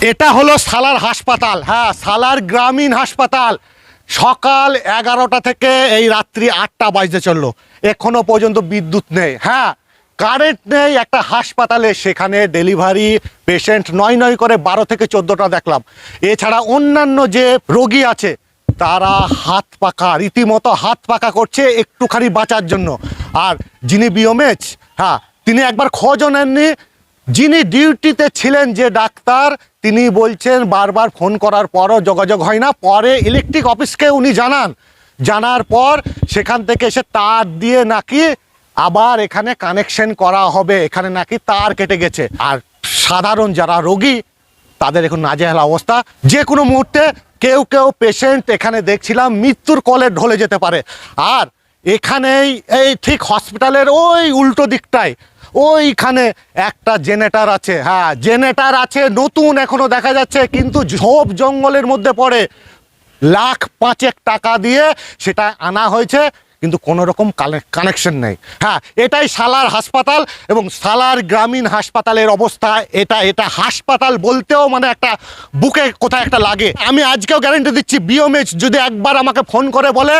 এটা হলো সালার হাসপাতাল। হ্যাঁ সালার গ্রামীণ হাসপাতাল। সকাল এগারোটা থেকে এই রাত্রি আটটা বাজতে চলল। এখনও পর্যন্ত বিদ্যুৎ নেই। হ্যাঁ কারেন্ট নেই একটা হাসপাতালে। সেখানে ডেলিভারি পেশেন্ট নয় নয় করে বারো থেকে চোদ্দোটা দেখলাম। এছাড়া অন্যান্য যে রোগী আছে, তারা হাত পাকা রীতিমতো হাত পাকা করছে একটুখানি বাঁচার জন্য। আর যিনি বিওমেচ হ্যাঁ তিনি একবার খোঁজও নেননি। যিনি ডিউটিতে ছিলেন যে ডাক্তার, তিনি বলছেন বারবার ফোন করার পরও যোগাযোগ হয় না। পরে ইলেকট্রিক অফিসকে উনি জানান। জানার পর সেখান থেকে এসে তার দিয়ে নাকি আবার এখানে কানেকশন করা হবে। এখানে নাকি তার কেটে গেছে। আর সাধারণ যারা রোগী, তাদের এখন নাজেহাল অবস্থা। যে কোনো মুহূর্তে কেউ কেউ পেশেন্ট এখানে দেখছিলাম, মৃত্যুর কলে ঢলে যেতে পারে। আর এখানেই এই ঠিক হসপিটালের ওই উল্টো দিকটায় ওইখানে একটা জেনেটার আছে। হ্যাঁ জেনেটার আছে, নতুন এখনও দেখা যাচ্ছে, কিন্তু ঝোপ জঙ্গলের মধ্যে পড়ে লাখ পাঁচেক টাকা দিয়ে সেটা আনা হয়েছে, কিন্তু কোনো রকম কানেকশন নেই। হ্যাঁ এটাই সালার হাসপাতাল এবং সালার গ্রামীণ হাসপাতালের অবস্থা, এটা এটা হাসপাতাল বলতেও মানে একটা বুকে কোথায় একটা লাগে। আমি আজকেও গ্যারেন্টি দিচ্ছি বিওমেচ যদি একবার আমাকে ফোন করে বলে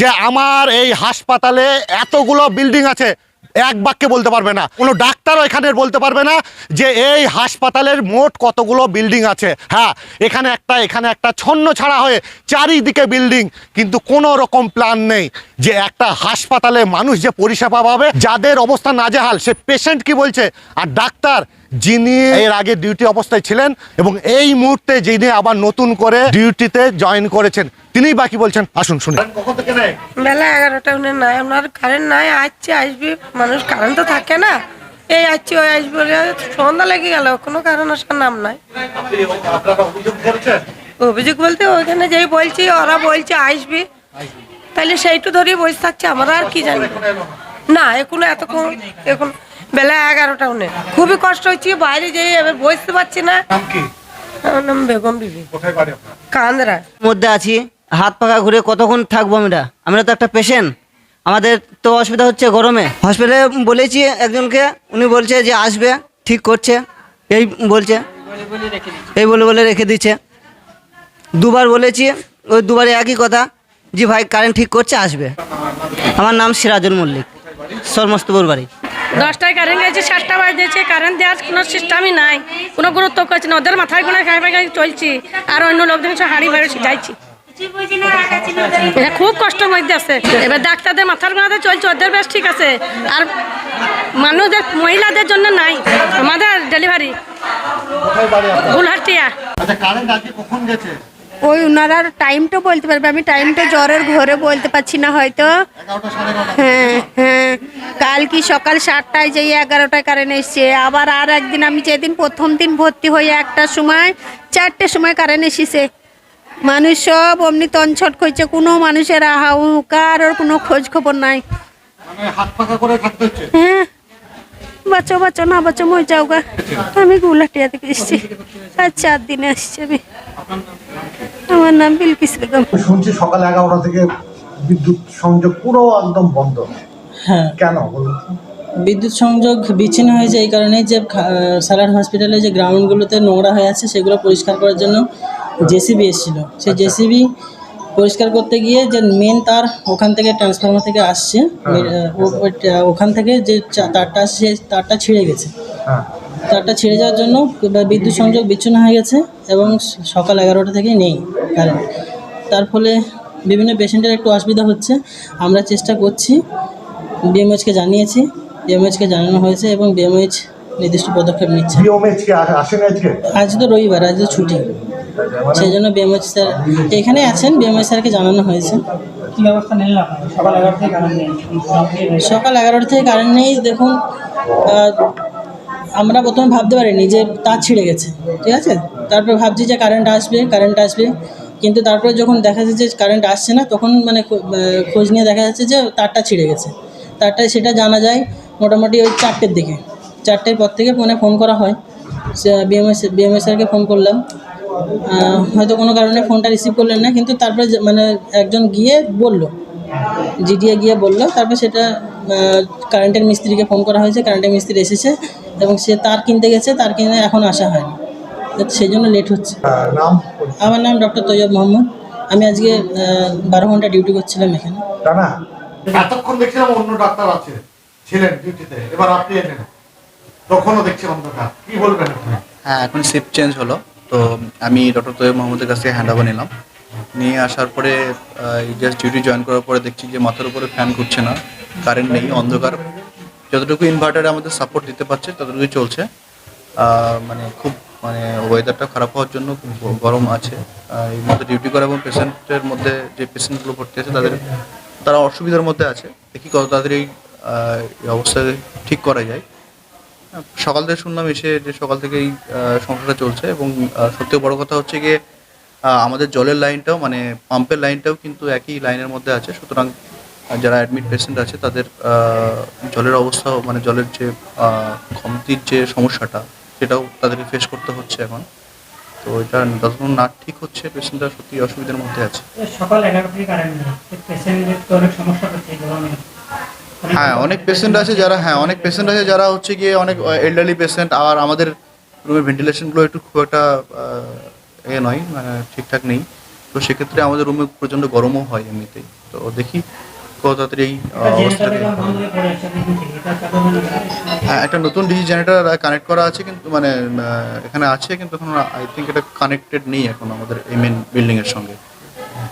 যে আমার এই হাসপাতালে এতগুলো বিল্ডিং আছে এক বাক্যে বলতে পারবে না। কোনো ডাক্তারও এখানে বলতে পারবে না যে এই হাসপাতালের মোট কতগুলো বিল্ডিং আছে। হ্যাঁ এখানে একটা এখানে একটা ছন্ন ছাড়া হয়ে চারিদিকে বিল্ডিং, কিন্তু কোনো রকম প্ল্যান নেই যে একটা হাসপাতালে মানুষ যে পরিষেবা পাবে, যাদের অবস্থা নাজেহাল, সে পেশেন্ট কি বলছে? আর ডাক্তার যিনি এর আগে ডিউটি অবস্থায় ছিলেন এবং এই মুহূর্তে যিনি আবার নতুন করে ডিউটিতে জয়েন করেছেন তিনি বাকি বলছেন আসুন শুনি কখন থেকে নেই বেলা এগারোটা উনি নাই আপনার কারেন্ট নাই আসছে আসবি মানুষ কারেন্ট তো থাকে না। এই আসছে ওই আসবে সন্ধ্যা লেগে গেল কোনো কারণ আসার নাম নাই। অভিযোগ বলতে ওইখানে যেই বলছি ওরা বলছে আসবি। তাহলে সেইটু ধরেই বসে থাকছে আমরা আর কি জানি। না এখনও এতক্ষণ এখন বেলা এগারোটা উনি। খুবই কষ্ট হচ্ছে বাইরে যেয়ে এবার বসতে পারছি না। আমার নাম বেগম বিবি। কোথায় বাড়ি আপনার? কান্দরা। মধ্যে আছি হাত পাকা ঘুরে কতক্ষণ থাকব আমরা? আমরা তো একটা পেশেন্ট আমাদের তো অসুবিধা হচ্ছে গরমে। হসপিটালে বলেছি একজনকে উনি বলছে যে আসবে ঠিক করছে। এই বলছে এই বলে বলে রেখে দিচ্ছে। দুবার বলেছি ওই দুবারে একই কথা জি ভাই কারেন্ট ঠিক করছে আসবে। আমার নাম সিরাজুল মল্লিক সরমস্তপুর বাড়ি। দশটায় কারেন্ট গেছে সাতটা বাজেছে কারেন্ট দেওয়ার কোনো সিস্টেমই নাই। কোনো গুরুত্ব করছে না ওদের মাথায় কোনো খাই চলছি। আর অন্য লোকজন সব হাঁড়ি বাইরে যাইছি। খুব কষ্ট মধ্যে আছে। এবার ডাক্তারদের মাথার গোড়াতে চলছে ওদের বেশ ঠিক আছে। আর মানুষদের মহিলাদের জন্য নাই। আমাদের ডেলিভারি গুলহাটিয়া। আচ্ছা ওই ওনারা টাইমটা বলতে পারবে। আমি টাইমটা জ্বরের ঘরে বলতে পারছি না হয়তো। হ্যাঁ। কি সকাল সাতটায় যেই এগারোটায় কারেন্ট এসছে? আবার আর একদিন আমি যেদিন প্রথম দিন ভর্তি হই একটার সময় চারটের সময় কারেন্ট এসেছে। মানুষ সব অমনি তনছট করছে কোনো মানুষের আহাউ কারোর কোনো খোঁজ খবর নাই। মানে হাত পাকা করে থাকতে হচ্ছে? হ্যাঁ। বাঁচো বাঁচো না বাঁচো মই যাও গা। আমি গুলাটিয়া থেকে এসেছি। আর চার দিনে আসছি আমি। আমার নাম বিলকিস বেগম। শুনছি সকাল এগারোটা থেকে বিদ্যুৎ সংযোগ পুরো একদম বন্ধ। হ্যাঁ। কেন বলুন? বিদ্যুৎ সংযোগ বিচ্ছিন্ন হয়েছে এই কারণেই যে সালার হসপিটালে যে গ্রাউন্ডগুলোতে নোংরা হয়ে আছে সেগুলো পরিষ্কার করার জন্য জেসিবি এসেছিল। সেই জেসিবি পরিষ্কার করতে গিয়ে যে মেন তার ওখান থেকে ট্রান্সফরমার থেকে আসছে ওখান থেকে যে তারটা আসছে তারটা ছিঁড়ে গেছে। হ্যাঁ। তারটা ছিঁড়ে যাওয়ার জন্য বিদ্যুৎ সংযোগ বিচ্ছিন্ন হয়ে গেছে এবং সকাল এগারোটা থেকে নেই কারেন্ট তার ফলে বিভিন্ন পেশেন্টের একটু অসুবিধা হচ্ছে। আমরা চেষ্টা করছি বিএমএইচকে জানিয়েছি বিএমএইচকে জানানো হয়েছে এবং বিএমএইচ নির্দিষ্ট পদক্ষেপ নিচ্ছে। আসেন আজকে? আজ তো রবিবার আজ তো ছুটি। সেই জন্য বিএমএইচ স্যার এখানে আছেন বিএমএইচ স্যারকে জানানো হয়েছে। কি ব্যবস্থা নিলেন সকাল এগারো থেকে কারেন্ট নেই। সকাল এগারোটা থেকে কারেন্ট নেই দেখুন আমরা প্রথমে ভাবতে পারিনি যে তার ছিঁড়ে গেছে ঠিক আছে? তারপর ভাবছি যে কারেন্ট আসবে কারেন্ট আসবে। কিন্তু তারপরে যখন দেখা যাচ্ছে যে কারেন্ট আসছে না তখন মানে খো- খোঁজ নিয়ে দেখা যাচ্ছে যে তারটা ছিঁড়ে গেছে। তারটা সেটা জানা যায় মোটামুটি ওই চারটের দিকে। চারটের পর থেকে ফোনে ফোন করা হয়। বিএমএস বিএমএস স্যারকে ফোন করলাম। হয়তো কোনো কারণে ফোনটা রিসিভ করলেন না কিন্তু তারপরে মানে একজন গিয়ে বলল জিডিএ গিয়ে বলল তারপর সেটা কারেন্টের মিস্ত্রিকে ফোন করা হয়েছে কারেন্টের মিস্ত্রি এসেছে এবং সে তার কিনতে গেছে তার কিনে এখন আসা হয়নি। সেই জন্য লেট হচ্ছে। আমার নাম ডক্টর তৈয়ব মোহাম্মদ। আমি আজকে বারো ঘণ্টা ডিউটি করছিলাম এখানে। এতক্ষণ দেখছিলাম অন্য ডাক্তার আছে, ছিলেন ডিউটিতে, এবার আপনি এলেন। তখনও দেখছিলাম অন্ধকার। কি বলবেন হ্যাঁ এখন শিফট চেঞ্জ হলো, তো আমি ডক্টর তৈয়ব মোহাম্মদের কাছ হ্যান্ড ওভার নিলাম। নিয়ে আসার পরে জাস্ট ডিউটি জয়েন করার পরে দেখছি যে মাথার উপরে ফ্যান ঘুরছে না কারেন্ট নেই, অন্ধকার। যতটুকু ইনভার্টারে আমাদের সাপোর্ট দিতে পারছে, ততটুকুই চলছে। মানে খুব মানে ওয়েদারটা খারাপ হওয়ার জন্য খুব গরম আছে। এই মধ্যে ডিউটি করা এবং পেশেন্টের মধ্যে যে পেশেন্টগুলো ভর্তি আছে, তাদের তারা অসুবিধার মধ্যে আছে। দেখি কত তাড়াতাড়ি এই অবস্থা ঠিক করা যায়। সকাল থেকে শুনলাম এসে যে সকাল থেকেই আহ, সমস্যাটা চলছে এবং সবথেকে বড় কথা হচ্ছে গিয়ে আমাদের জলের লাইনটাও মানে পাম্পের লাইনটাও কিন্তু একই লাইনের মধ্যে আছে। সুতরাং যারা অ্যাডমিট পেশেন্ট আছে তাদের জলের অবস্থা মানে জলের যে কমতির যে সমস্যাটা সেটাও তাদেরকে ফেস করতে হচ্ছে এখন। তো এটা যতক্ষণ না ঠিক হচ্ছে পেশেন্টরা সত্যি অসুবিধার মধ্যে আছে। সকাল এগারো থেকে কারেন্ট নেই। তো অনেক সমস্যা হচ্ছে গরমে। হ্যাঁ অনেক পেশেন্ট আছে যারা হ্যাঁ অনেক পেশেন্ট আছে যারা হচ্ছে গিয়ে অনেক এল্ডারলি পেশেন্ট আর আমাদের রুমের ভেন্টিলেশনগুলো একটু খুব একটা এ নয় মানে ঠিকঠাক নেই। তো সেক্ষেত্রে আমাদের রুমে প্রচণ্ড গরমও হয় এমনিতেই। তো দেখি কত তাড়াতাড়ি হয়ে একটা নতুন ডিজি জেনারেটর কানেক্ট করা আছে কিন্তু মানে এখানে আছে কিন্তু এখন আই থিঙ্ক এটা কানেক্টেড নেই এখন আমাদের এই মেন বিল্ডিংয়ের সঙ্গে।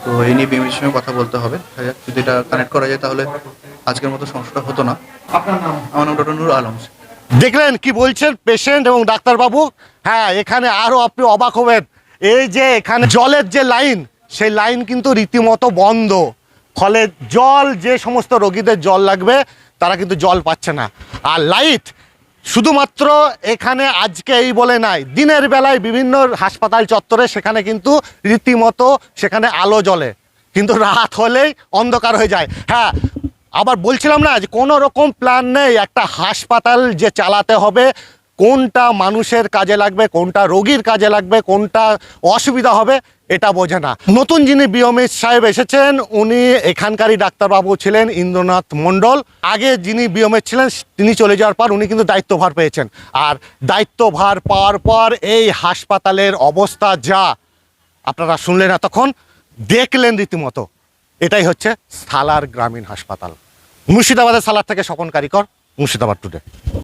তো এই নিয়ে বিএমসির সঙ্গে কথা বলতে হবে। যদি এটা কানেক্ট করা যায় তাহলে আজকের মতো সমস্যাটা হতো না। আমার নাম ডক্টর নুর আলম। দেখলেন কি বলছেন পেশেন্ট এবং ডাক্তারবাবু? হ্যাঁ এখানে আরও আপনি অবাক হবেন। এই যে এখানে জলের যে লাইন সেই লাইন কিন্তু রীতিমতো বন্ধ। ফলে জল, যে সমস্ত রোগীদের জল লাগবে, তারা কিন্তু জল পাচ্ছে না। আর লাইট শুধুমাত্র এখানে আজকে এই বলে নাই, দিনের বেলায় বিভিন্ন হাসপাতাল চত্বরে সেখানে কিন্তু রীতিমতো সেখানে আলো জ্বলে। কিন্তু রাত হলেই অন্ধকার হয়ে যায়। হ্যাঁ আবার বলছিলাম না যে কোনো রকম প্ল্যান নেই। একটা হাসপাতাল যে চালাতে হবে কোনটা মানুষের কাজে লাগবে, কোনটা রোগীর কাজে লাগবে, কোনটা অসুবিধা হবে, এটা বোঝে না। নতুন যিনি বিয়মিত সাহেব এসেছেন, উনি এখানকারই ডাক্তারবাবু ছিলেন, ইন্দ্রনাথ মণ্ডল। আগে যিনি বিয়মের ছিলেন, তিনি চলে যাওয়ার পর উনি কিন্তু দায়িত্বভার পেয়েছেন। আর দায়িত্বভার পাওয়ার পর এই হাসপাতালের অবস্থা যা, আপনারা শুনলেন এতক্ষণ, দেখলেন রীতিমতো, এটাই হচ্ছে সালার গ্রামীণ হাসপাতাল। মুর্শিদাবাদের সালার থেকে স্বপন কারিকর, মুর্শিদাবাদ টুডে